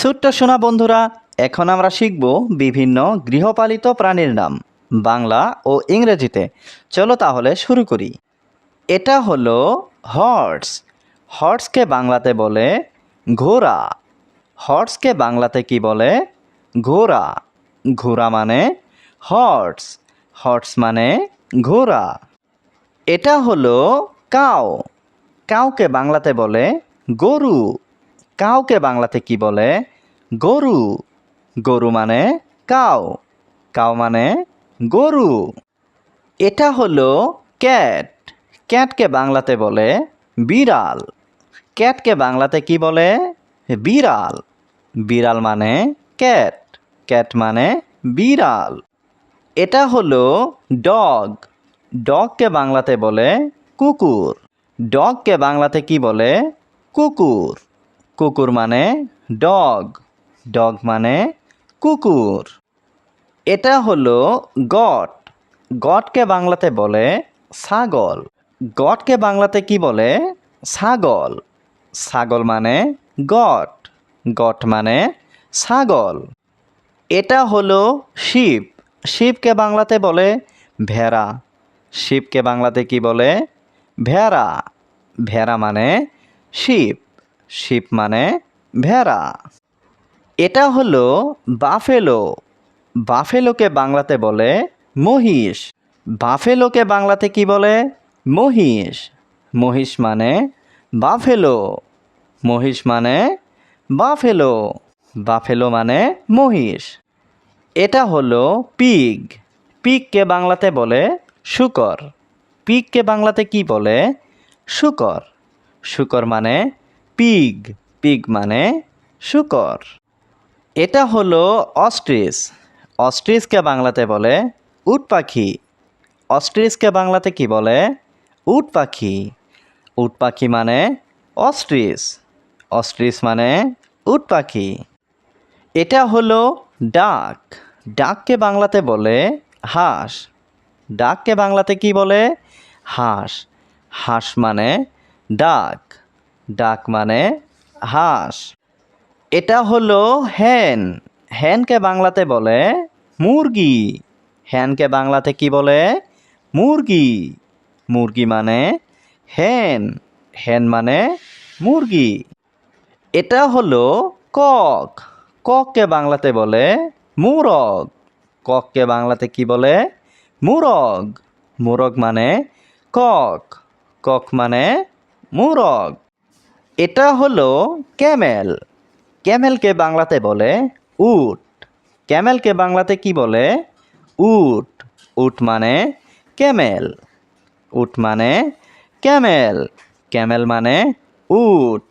ছোট্ট সোনা বন্ধুরা, এখন আমরা শিখব বিভিন্ন গৃহপালিত প্রাণীর নাম, বাংলা ও ইংরেজিতে। চলো তাহলে শুরু করি। এটা হলো হর্স। হর্সকে বাংলাতে বলে ঘোড়া। হর্সকে বাংলাতে কি বলে? ঘোড়া। ঘোড়া মানে হর্স। হর্স মানে ঘোড়া। এটা হলো কাউ কাউকে বাংলাতে বলে গরু। কাউকে বাংলাতে কি বলে? গরু। গরু মানে কাউ। কাউ মানে গরু। এটা হলো ক্যাট। ক্যাটকে বাংলাতে বলে বিড়াল। ক্যাটকে বাংলাতে কি বলে? বিড়াল। বিড়াল মানে ক্যাট। ক্যাট মানে বিড়াল। এটা হলো ডগ। ডগকে বাংলাতে বলে কুকুর। ডগকে বাংলাতে কি বলে? কুকুর। কুকুর মানে ডগ। ডগ মানে কুকুর। এটা হলো গট। গটকে বাংলাতে বলে ছাগল। গটকে বাংলাতে কি বলে? ছাগল। ছাগল মানে গট। গট মানে ছাগল। এটা হলো শিব শিবকে বাংলাতে বলে ভেড়া। শিবকে বাংলাতে কি বলে? ভেড়া। ভেড়া মানে শিব শিব মানে ভেড়া। এটা হলো বাফেলো। বাফেলোকে বাংলাতে বলে মহিষ। বাফেলোকে বাংলাতে কি বলে? মহিষ। মহিষ মানে বাফেলো। মহিষ মানে বাফেলো। বাফেলো মানে মহিষ। এটা হলো পিগ। পিগকে বাংলাতে বলে শুকর। পিগকে বাংলাতে কি বলে? শুকর। শুকর মানে পিগ। পিগ মানে শুকর। এটা হলো অস্ট্রিচ। অস্ট্রিচকে বাংলাতে বলে উট পাখি। অস্ট্রিচকে বাংলাতে কি বলে? উট পাখি। উট পাখি মানে অস্ট্রিচ। অস্ট্রিচ মানে উট পাখি। এটা হলো ডাক। ডাককে বাংলাতে বলে হাঁস। ডাককে বাংলাতে কি বলে? হাঁস। হাঁস মানে ডাক। ডাক মানে হাঁস। এটা হলো হ্যান হ্যানকে বাংলাতে বলে মুরগি। হ্যানকে বাংলাতে কি বলে? মুরগি। মুরগি মানে হ্যান হ্যান মানে মুরগি। এটা হলো কক। কককে বাংলাতে বলে মুরগ। কককে বাংলাতে কি বলে? মুরগ। মুরগ মানে কক। কক মানে মুরগ। এটা হলো ক্যামেল ক্যামেলকে বাংলাতে বলে উট। ক্যামেলকে বাংলাতে কি বলে? উট। উট মানে ক্যামেল। উট মানে ক্যামেল। ক্যামেল মানে উট।